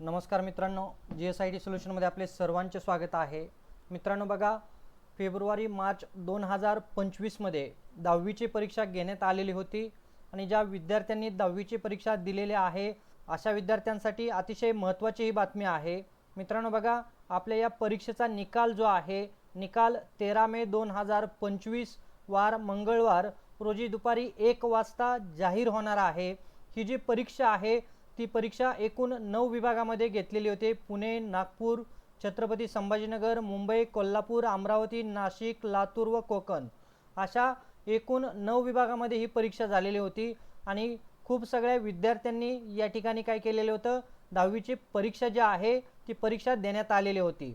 नमस्कार मित्रांनो G S I T सोल्युशनमध्ये आपले सर्वांचे स्वागत आहे. मित्रांनो बघा फेब्रुवारी मार्च दोन हजार पंचवीसमध्ये दहावीची परीक्षा घेण्यात आलेली होती आणि ज्या विद्यार्थ्यांनी दहावीची परीक्षा दिलेली आहे अशा विद्यार्थ्यांसाठी अतिशय महत्त्वाची ही बातमी आहे. मित्रांनो बघा आपल्या या परीक्षेचा निकाल जो आहे निकाल तेरा मे दोन हजार पंचवीस वार मंगळवार रोजी दुपारी एक वाजता जाहीर होणार आहे. ही जी परीक्षा आहे ती परीक्षा एकूण नऊ विभागामध्ये घेतलेली होती. पुणे नागपूर छत्रपती संभाजीनगर मुंबई कोल्हापूर अमरावती नाशिक लातूर व कोकण. अशा एकूण नऊ विभागामध्ये ही परीक्षा झालेली होती आणि खूप सगळ्या विद्यार्थ्यांनी या ठिकाणी काय केलेलं होतं? दहावीची परीक्षा जी आहे ती परीक्षा देण्यात आलेली होती.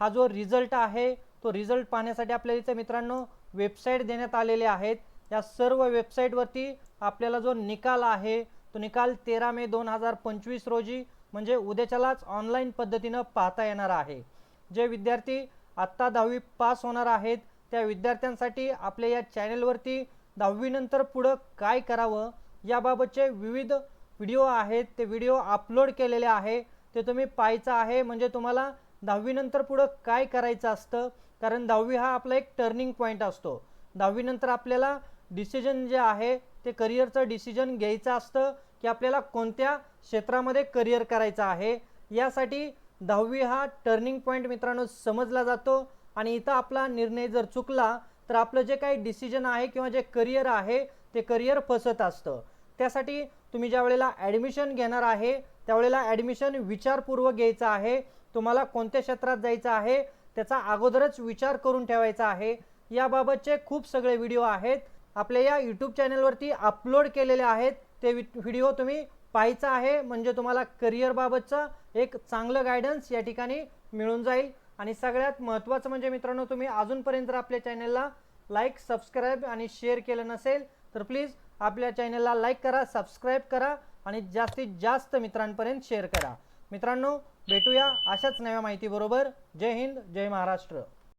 हा जो रिझल्ट आहे तो रिझल्ट पाहण्यासाठी आपल्याला इथं मित्रांनो वेबसाईट देण्यात आलेले आहेत. या सर्व वेबसाईटवरती आपल्याला जो निकाल आहे तो निकाल तेरा मे दोन हजार पंचवीस रोजी म्हणजे उद्याच्यालाच ऑनलाईन पद्धतीनं पाहता येणार आहे. जे विद्यार्थी आत्ता दहावी पास होणार आहेत त्या विद्यार्थ्यांसाठी आपल्या या चॅनेलवरती दहावीनंतर पुढं काय करावं याबाबतचे विविध व्हिडिओ आहेत ते व्हिडिओ अपलोड केलेले आहे ते तुम्ही पाहायचं आहे. म्हणजे तुम्हाला दहावीनंतर पुढं काय करायचं असतं कारण दहावी हा आपला एक टर्निंग पॉईंट असतो. दहावीनंतर आपल्याला डिसिजन जे आहे ते करिअरचं डिसिजन घ्यायचं असतं की आपल्याला कोणत्या क्षेत्रामध्ये करिअर करायचं आहे. यासाठी दहावी हा टर्निंग पॉईंट मित्रांनो समजला जातो आणि इथं आपला निर्णय जर चुकला तर आपलं जे काही डिसिजन आहे किंवा जे करिअर आहे ते करिअर फसत असतं. त्यासाठी तुम्ही ज्या वेळेला ॲडमिशन घेणार आहे त्यावेळेला ॲडमिशन विचारपूर्वक घ्यायचं आहे तुम्हाला कोणत्या क्षेत्रात जायचं आहे त्याचा अगोदरच विचार करून ठेवायचा आहे. याबाबतचे खूप सगळे व्हिडिओ आहेत. आपल्या या यूट्यूब चॅनलवरती अपलोड केलेले आहेत. ते व्हिडिओ तुम्ही पाहायचा आहे. म्हणजे तुम्हाला करिअरबाबतचं एक चांगलं गायडन्स या ठिकाणी मिळून जाईल. आणि सगळ्यात महत्त्वाचं म्हणजे मित्रांनो तुम्ही अजूनपर्यंत आपल्या चॅनलला लाईक सबस्क्राईब आणि शेअर केलं नसेल तर प्लीज आपल्या चॅनलला लाईक करा सबस्क्राईब करा आणि जास्तीत जास्त मित्रांपर्यंत शेअर करा. मित्रांनो भेटूया अशाच नव्या माहितीबरोबर. जय हिंद जय महाराष्ट्र.